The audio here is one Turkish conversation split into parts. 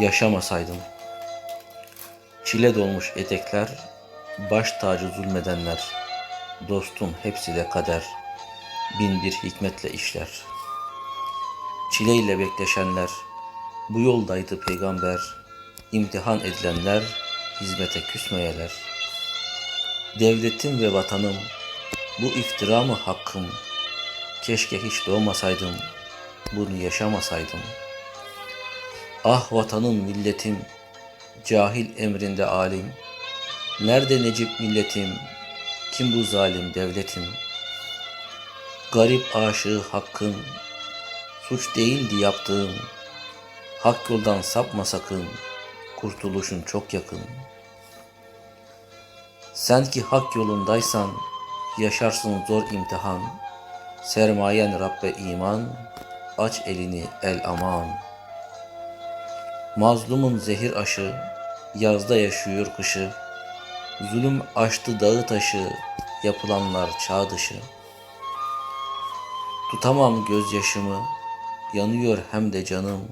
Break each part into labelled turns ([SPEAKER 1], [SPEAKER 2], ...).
[SPEAKER 1] yaşamasaydım. Çile dolmuş etekler, baş tacı zulmedenler, dostum hepsi de kader, bin bir hikmetle işler. Çileyle bekleşenler, bu yoldaydı peygamber, imtihan edilenler, hizmete küsmeyeler. Devletim ve vatanım, bu iftira mı hakkım, keşke hiç doğmasaydım, bunu yaşamasaydım. Ah vatanım milletim, cahil emrinde alim, nerede Necip milletim, kim bu zalim devletim? Garip aşığı hakkın, suç değildi yaptığım, hak yoldan sapma sakın, kurtuluşun çok yakın. Sen ki hak yolundaysan, yaşarsın zor imtihan, sermayen Rabbe iman, aç elini el aman. Mazlumun zehir aşı, yazda yaşıyor kışı, zulüm açtı dağı taşı, yapılanlar çağ dışı. Tutamam gözyaşımı, yanıyor hem de canım,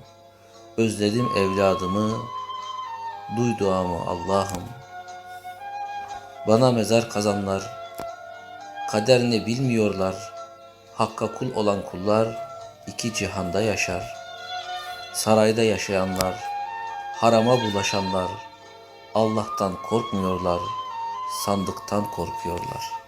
[SPEAKER 1] özledim evladımı, duy duamı Allah'ım. Bana mezar kazanlar, kader ne bilmiyorlar, hakka kul olan kullar iki cihanda yaşar. Sarayda yaşayanlar, harama bulaşanlar, Allah'tan korkmuyorlar, sandıktan korkuyorlar.''